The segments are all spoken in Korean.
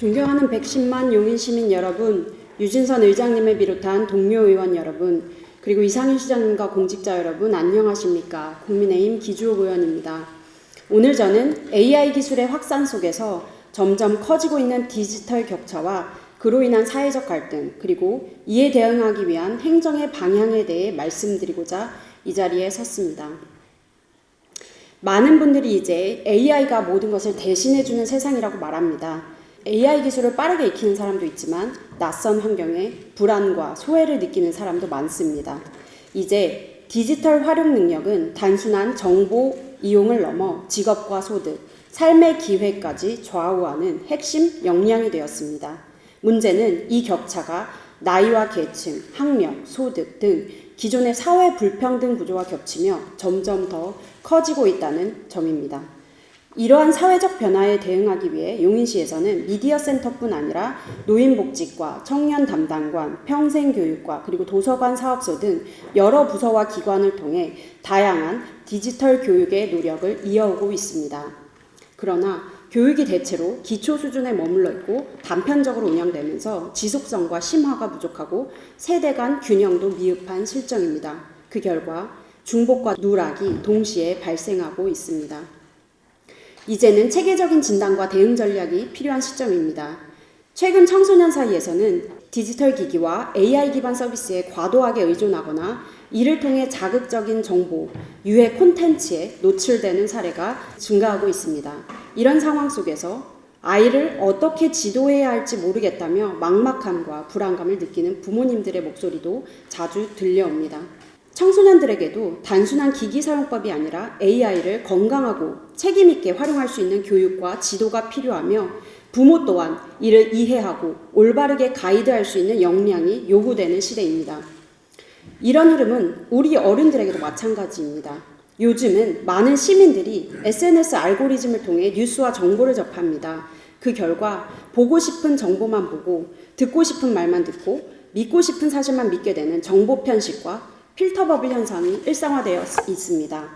존경하는 110만 용인 시민 여러분, 유진선 의장님을 비롯한 동료 의원 여러분, 그리고 이상일 시장님과 공직자 여러분 안녕하십니까? 국민의힘 기주옥 의원입니다. 오늘 저는 AI 기술의 확산 속에서 점점 커지고 있는 디지털 격차와 그로 인한 사회적 갈등, 그리고 이에 대응하기 위한 행정의 방향에 대해 말씀드리고자 이 자리에 섰습니다. 많은 분들이 이제 AI가 모든 것을 대신해주는 세상이라고 말합니다. AI 기술을 빠르게 익히는 사람도 있지만 낯선 환경에 불안과 소외를 느끼는 사람도 많습니다. 이제 디지털 활용 능력은 단순한 정보 이용을 넘어 직업과 소득, 삶의 기회까지 좌우하는 핵심 역량이 되었습니다. 문제는 이 격차가 나이와 계층, 학력, 소득 등 기존의 사회 불평등 구조와 겹치며 점점 더 커지고 있다는 점입니다. 이러한 사회적 변화에 대응하기 위해 용인시에서는 미디어 센터뿐 아니라 노인복지과, 청년 담당관, 평생교육과 그리고 도서관 사업소 등 여러 부서와 기관을 통해 다양한 디지털 교육의 노력을 이어오고 있습니다. 그러나 교육이 대체로 기초 수준에 머물러 있고 단편적으로 운영되면서 지속성과 심화가 부족하고 세대 간 균형도 미흡한 실정입니다. 그 결과 중복과 누락이 동시에 발생하고 있습니다. 이제는 체계적인 진단과 대응 전략이 필요한 시점입니다. 최근 청소년 사이에서는 디지털 기기와 AI 기반 서비스에 과도하게 의존하거나 이를 통해 자극적인 정보, 유해 콘텐츠에 노출되는 사례가 증가하고 있습니다. 이런 상황 속에서 아이를 어떻게 지도해야 할지 모르겠다며 막막함과 불안감을 느끼는 부모님들의 목소리도 자주 들려옵니다. 청소년들에게도 단순한 기기 사용법이 아니라 AI를 건강하고 책임있게 활용할 수 있는 교육과 지도가 필요하며 부모 또한 이를 이해하고 올바르게 가이드할 수 있는 역량이 요구되는 시대입니다. 이런 흐름은 우리 어른들에게도 마찬가지입니다. 요즘은 많은 시민들이 SNS 알고리즘을 통해 뉴스와 정보를 접합니다. 그 결과 보고 싶은 정보만 보고 듣고 싶은 말만 듣고 믿고 싶은 사실만 믿게 되는 정보 편식과 필터 버블 현상이 일상화되어 있습니다.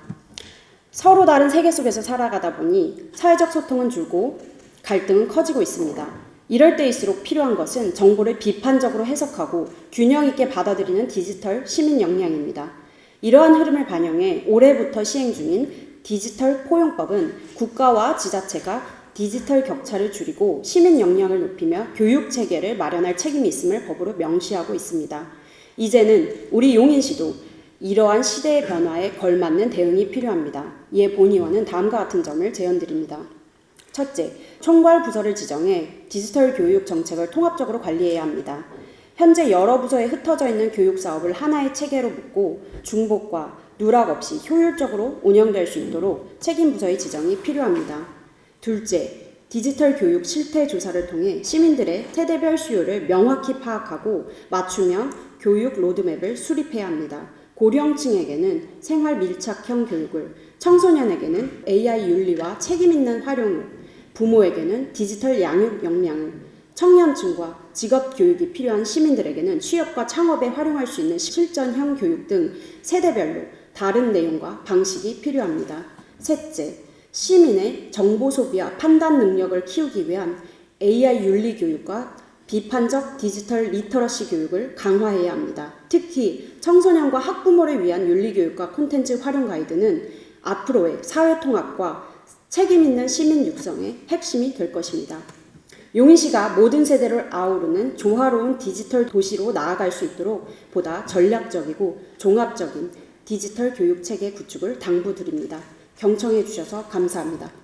서로 다른 세계 속에서 살아가다 보니 사회적 소통은 줄고 갈등은 커지고 있습니다. 이럴 때일수록 필요한 것은 정보를 비판적으로 해석하고 균형 있게 받아들이는 디지털 시민 역량입니다. 이러한 흐름을 반영해 올해부터 시행 중인 디지털 포용법은 국가와 지자체가 디지털 격차를 줄이고 시민 역량을 높이며 교육 체계를 마련할 책임이 있음을 법으로 명시하고 있습니다. 이제는 우리 용인시도 이러한 시대의 변화에 걸맞는 대응이 필요합니다. 이에 본의원은 다음과 같은 점을 제언드립니다. 첫째, 총괄 부서를 지정해 디지털 교육 정책을 통합적으로 관리해야 합니다. 현재 여러 부서에 흩어져 있는 교육 사업을 하나의 체계로 묶고 중복과 누락 없이 효율적으로 운영될 수 있도록 책임 부서의 지정이 필요합니다. 둘째, 디지털 교육 실태 조사를 통해 시민들의 세대별 수요를 명확히 파악하고 맞춤형 교육 로드맵을 수립해야 합니다. 고령층에게는 생활 밀착형 교육을, 청소년에게는 AI 윤리와 책임 있는 활용을, 부모에게는 디지털 양육 역량을, 청년층과 직업 교육이 필요한 시민들에게는 취업과 창업에 활용할 수 있는 실전형 교육 등 세대별로 다른 내용과 방식이 필요합니다. 셋째, 시민의 정보 소비와 판단 능력을 키우기 위한 AI 윤리 교육과 비판적 디지털 리터러시 교육을 강화해야 합니다. 특히 청소년과 학부모를 위한 윤리 교육과 콘텐츠 활용 가이드는 앞으로의 사회 통합과 책임 있는 시민 육성의 핵심이 될 것입니다. 용인시가 모든 세대를 아우르는 조화로운 디지털 도시로 나아갈 수 있도록 보다 전략적이고 종합적인 디지털 교육 체계 구축을 당부드립니다. 경청해 주셔서 감사합니다.